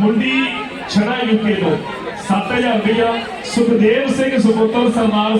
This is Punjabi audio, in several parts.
ਮੁੰਡੀ ਛੜਾ ਯੂਕੇ ਤੋਂ 7000 ਰੁਪਇਆ ਸੁਖਦੇਵ ਸਿੰਘ ਸੁਪੁੱਤਰ ਸਰਦਾਰ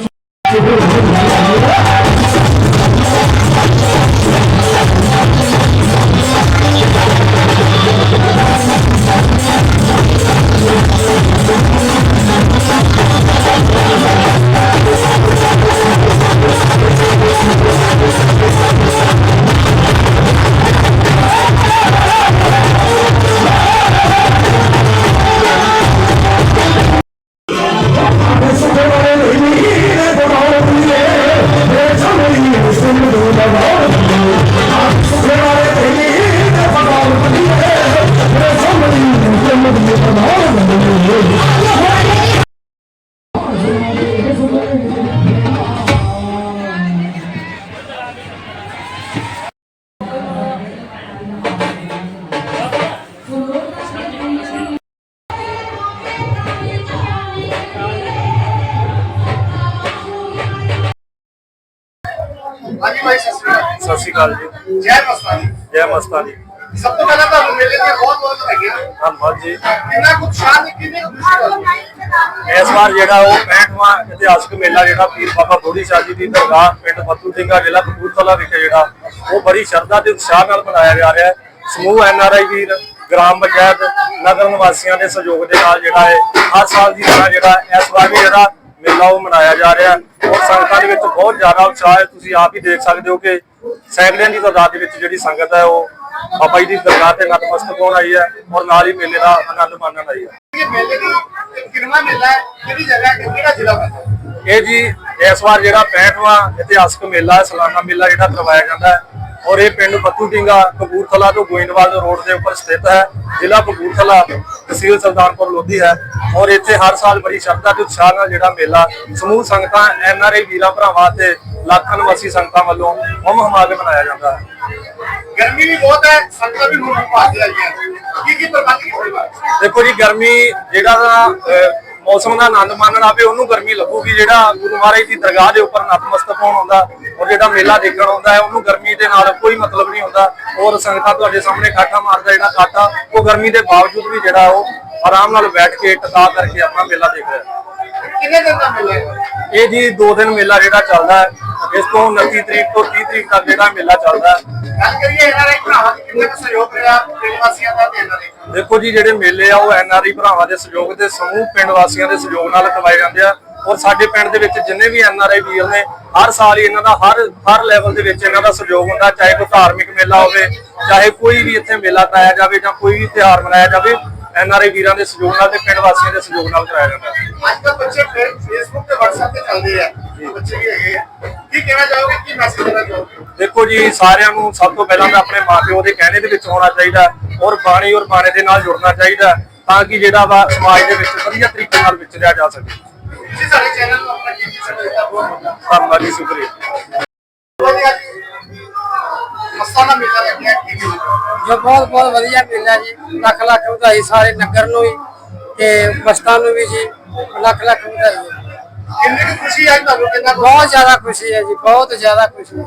ਸਤਿ ਸ਼੍ਰੀ ਅਕਾਲ ਜੀ। ਜੈ ਮਸਤਾਨੀ। ਜੈ ਮਸਤਾਨੀ। ਸਭ ਤੋਂ ਪਹਿਲਾਂ ਤੁਹਾਨੂੰ ਮੇਲੇ ਦੀਆਂ ਬਹੁਤ ਬਹੁਤ ਵਧਾਈਆਂ। ਧੰਨਵਾਦ ਜੀ। ਕਿੰਨਾ ਕੁ ਉਤਸ਼ਾਹ ਤੇ ਕਿੰਨੀ ਇਸ ਵਾਰ ਜਿਹੜਾ ਉਹ 65ਵਾਂ ਇਤਿਹਾਸਕ ਮੇਲਾ ਜਿਹੜਾ ਪੀਰ ਬਾਬਾ ਬੋੜੀ ਸ਼ਾਹ ਜੀ ਦੀ ਦਰਗਾਹ ਪਿੰਡ ਫੱਤੂ ਸਿੰਘਾ ਜ਼ਿਲ੍ਹਾ ਕਪੂਰਥਲਾ ਵਿਖੇ ਜਿਹੜਾ ਉਹ ਬੜੀ ਸ਼ਰਧਾ ਤੇ ਉਤਸ਼ਾਹ ਨਾਲ ਮਨਾਇਆ ਜਾ ਰਿਹਾ ਹੈ। ਸਮੂਹ ਐਨ ਆਰ ਆਈ ਵੀਰ ਗ੍ਰਾਮ ਪੰਚਾਇਤ ਨਗਰ ਨਿਵਾਸੀਆਂ ਦੇ ਸਹਿਯੋਗ ਦੇ ਨਾਲ ਜਿਹੜਾ ਹੈ ਹਰ ਸਾਲ ਦੀ ਤਰ੍ਹਾਂ ਜਿਹੜਾ ਇਸ ਵਾਰ ਵੀ ਜਿਹੜਾ ਮੇਲਾ ਉਹ ਮਨਾਇਆ ਜਾ ਰਿਹਾ ਹੈ। ਔਰ ਸੰਗਤਾਂ ਦੇ ਵਿੱਚ ਬਹੁਤ ਜ਼ਿਆਦਾ ਉਤਸ਼ਾਹ ਹੈ। ਤੁਸੀਂ ਆਪ ਹੀ ਦੇਖ ਸਕਦੇ ਹੋ ਕਿ ਸੈਂਕੜਿਆਂ ਦੀ ਤਾਦਾਦ ਦੇ ਵਿੱਚ ਜਿਹੜੀ ਸੰਗਤ ਹੈ ਉਹ ਬਾਬਾ ਜੀ ਦੀ ਦਰਗਾਹ ਤੇ ਨਤਮਸਤਕ ਹੋਣ ਆਈ ਹੈ ਔਰ ਨਾਲ ਹੀ ਮੇਲੇ ਦਾ ਆਨੰਦ ਮਾਣਨ ਆਈ ਹੈ ਇਹ ਮੇਲੇ ਦੀ ਇਹ ਕਿੰਨਾ ਮੇਲਾ ਹੈ ਕਿਹੜੀ ਜਗ੍ਹਾ ਹੈ ਕਿਹੜਾ ਜ਼ਿਲ੍ਹਾ ਪੈਂਦਾ ਹੈ? ਇਹ ਜੀ ਇਸ ਵਾਰ ਜਿਹੜਾ 65ਵਾਂ ਇਤਿਹਾਸਕ ਮੇਲਾ ਹੈ ਸਾਲਾਨਾ ਮੇਲਾ ਜਿਹੜਾ ਕਰਵਾਇਆ ਜਾਂਦਾ ਹੈ ਔਰ ਇਹ ਪਿੰਡ ਬੱਤੂ ਢੀਂਗਾ ਕਪੂਰਥਲਾ ਤੋਂ ਗੋਇੰਦਵਾਲ ਰੋਡ ਦੇ ਉੱਪਰ ਸਥਿਤ ਹੈ ਜ਼ਿਲ੍ਹਾ ਕਪੂਰਥਲਾ ਤਹਿਸੀਲ ਸੁਲਤਾਨਪੁਰ ਲੋਧੀ ਹੈ ਔਰ ਇੱਥੇ ਹਰ ਸਾਲ ਬੜੀ ਸ਼ਰਧਾ ਤੇ ਉਤਸ਼ਾਹ ਨਾਲ ਜਿਹੜਾ ਮੇਲਾ ਸਮੂਹ ਸੰਗਤਾਂ ਐਨ ਆਰ ਆਈ ਵੀਰਾਂ ਭਰਾਵਾਂ ਤੇ ਲੱਖਾਂ ਨਿਵਾਸੀ ਸੰਗਤਾਂ ਵੱਲੋਂ ਹਮ ਹਮਾ ਕੇ ਮਨਾਇਆ ਜਾਂਦਾ ਹੈ। ਗਰਮੀ ਵੀ ਬਹੁਤ ਹੈ ਸੰਗਤਾਂ ਵੀ ਹੁਣ ਪਾਸ ਆਈਆਂ। ਕੀ ਕੀ ਪ੍ਰਬੰਧ ਕੀਤੇ ਹੋਏ ਦੇਖੋ ਜੀ ਗਰਮੀ ਜਿਹੜਾ ਅਹ, ਮੌਸਮ ਦਾ ਆਨੰਦ ਮਾਣਨ ਆਵੇ ਉਹਨੂੰ ਗਰਮੀ ਲੱਗੂਗੀ। ਜਿਹੜਾ ਗੁਰੂ ਮਹਾਰਾਜ ਦੀ ਦਰਗਾਹ ਦੇ ਉੱਪਰ ਨਤਮਸਤਕ ਹੋਣ ਹੁੰਦਾ ਔਰ ਜਿਹੜਾ ਮੇਲਾ ਦੇਖਣ ਆਉਂਦਾ ਹੈ ਉਹਨੂੰ ਗਰਮੀ ਦੇ ਨਾਲ ਕੋਈ ਮਤਲਬ ਨਹੀਂ ਹੁੰਦਾ। ਔਰ ਸੰਗਤਾਂ ਤੁਹਾਡੇ ਸਾਹਮਣੇ ਕਾਠਾ ਮਾਰਦਾ ਜਿਹੜਾ ਕਾਠਾ ਉਹ ਗਰਮੀ ਦੇ ਬਾਵਜੂਦ ਵੀ ਜਿਹੜਾ ਉਹ ਆਰਾਮ ਨਾਲ ਬੈਠ ਕੇ ਟਿਕਾ ਕਰਕੇ ਆਪਣਾ ਮੇਲਾ ਦੇਖ ਰਿਹਾ ਹੈ। ਕਿੰਨੇ ਦਿਨ ਦਾ ਮੇਲਾ ਹੈ? ਇਹ ਜੀ 2 ਦਿਨ ਮੇਲਾ ਜਿਹੜਾ ਚੱਲਦਾ ਹੈ ਇਸ ਤੋਂ 29 ਤਰੀਕ ਤੋਂ 30 ਤਰੀਕ ਤੱਕ ਜਿਹੜਾ ਮੇਲਾ ਚੱਲਦਾ ਹੈ। ਗੱਲ ਕਰੀਏ ਇਹਨਾਂ ਦੇ ਭਰਾਵਾਂ ਦੀ ਕਿੰਨੇ ਕੁ ਸਹਿਯੋਗ ਰਿਹਾ ਪਿੰਡ ਵਾਸੀਆਂ ਦਾ ਤੇ ਇਹਨਾਂ ਦੇ? ਦੇਖੋ ਜੀ ਜਿਹੜੇ ਮੇਲੇ ਆ ਉਹ ਐਨਆਰਆਈ ਭਰਾਵਾਂ ਦੇ ਸਹਿਯੋਗ ਤੇ ਸਮੂਹ ਪਿੰਡ ਵਾਸੀਆਂ ਦੇ ਸਹਿਯੋਗ ਨਾਲ ਕਰਵਾਏ ਜਾਂਦੇ ਆ। ਔਰ ਸਾਡੇ ਪਿੰਡ ਦੇ ਵਿੱਚ ਜਿੰਨੇ ਵੀ ਐਨਆਰਆਈ ਵੀਰ ਨੇ ਹਰ ਸਾਲ ਹੀ ਇਹਨਾਂ ਦਾ ਹਰ ਹਰ ਲੈਵਲ ਦੇ ਵਿੱਚ ਇਹਨਾਂ ਦਾ ਸਹਿਯੋਗ ਹੁੰਦਾ ਚਾਹੇ ਕੋਈ ਧਾਰਮਿਕ ਮੇਲਾ ਹੋਵੇ ਚਾਹੇ ਕੋਈ ਵੀ ਇੱਥੇ ਮੇਲਾ ਕਰਾਇਆ ਜਾਵੇ ਜਾਂ ਕੋਈ ਵੀ ਤਿਉਹਾਰ ਮਨਾਇਆ ਜਾਵੇ। ਐਨਆਰਆਈ ਵੀਰਾਂ ਦੇ ਸਹਿਯੋਗ ਨਾਲ ਤੇ ਪਿੰਡ ਵਾਸੀਆਂ ਦੇ ਸਹਿਯੋਗ ਨਾਲ ਕਰਾਇਆ ਜਾਂਦਾ ਹੈ। ਅੱਜ ਕੱਲ੍ਹ ਬੱਚੇ ਫੇਸਬੁੱਕ ਤੇ WhatsApp ਤੇ ਚੱਲਦੇ ਆ। ਬੱਚੇ ਵੀ ਹੈਗੇ ਆ। ਕੀ ਕਹਿਣਾ ਚਾਹੋਗੇ? ਕੀ ਮੈਸੇਜ ਦੇਣਾ ਚਾਹੋਗੇ? ਦੇਖੋ ਜੀ ਸਾਰਿਆਂ ਨੂੰ ਸਭ ਤੋਂ ਪਹਿਲਾਂ ਤਾਂ ਆਪਣੇ ਮਾਪਿਓ ਦੇ ਕਹਿਣੇ ਦੇ ਵਿੱਚ ਹੋਣਾ ਚਾਹੀਦਾ ਔਰ ਬਾਣੀ ਔਰ ਬਾਣੇ ਦੇ ਨਾਲ ਜੁੜਨਾ ਚਾਹੀਦਾ ਤਾਂ ਕਿ ਜਿਹੜਾ ਵਾ ਸਮਾਜ ਦੇ ਵਿੱਚ ਵਧੀਆ ਤਰੀਕੇ ਨਾਲ ਵਿਚਰਿਆ ਜਾ ਸਕੇ। ਤੁਸੀਂ ਸਾਡੇ ਚੈਨਲ ਨੂੰ ਆਪਣਾ ਕੀਮਤੀ ਸਮਾਂ ਦਿੱਤਾ ਬਹੁਤ ਬਹੁਤ ਧੰਨਵਾਦ। ਜੀ ਸ਼ੁਕਰੀਆ। ਮਸਤਾਨਾ ਮੇਲਾ ਲੱਗਿਆ ਕੀ ਕੀ ਜੋ। ਬਹੁਤ ਬਹੁਤ ਵਧੀਆ ਮੇਲਾ ਜੀ ਲੱਖ ਲੱਖ ਵਧਾਈ ਸਾਰੇ ਨਗਰ ਨੂੰ ਵੀ ਤੇ ਮਸਤਾਂ ਨੂੰ ਵੀ ਜੀ ਲੱਖ ਲੱਖ ਵਧਾਈ ਹੈ। ਕਿੰਨੀ ਖੁਸ਼ੀ ਅੱਜ ਤੁਹਾਨੂੰ? ਕਿੰਨਾ ਬਹੁਤ ਜ਼ਿਆਦਾ ਖੁਸ਼ੀ ਹੈ ਜੀ ਬਹੁਤ ਜ਼ਿਆਦਾ ਖੁਸ਼ੀ ਹੈ।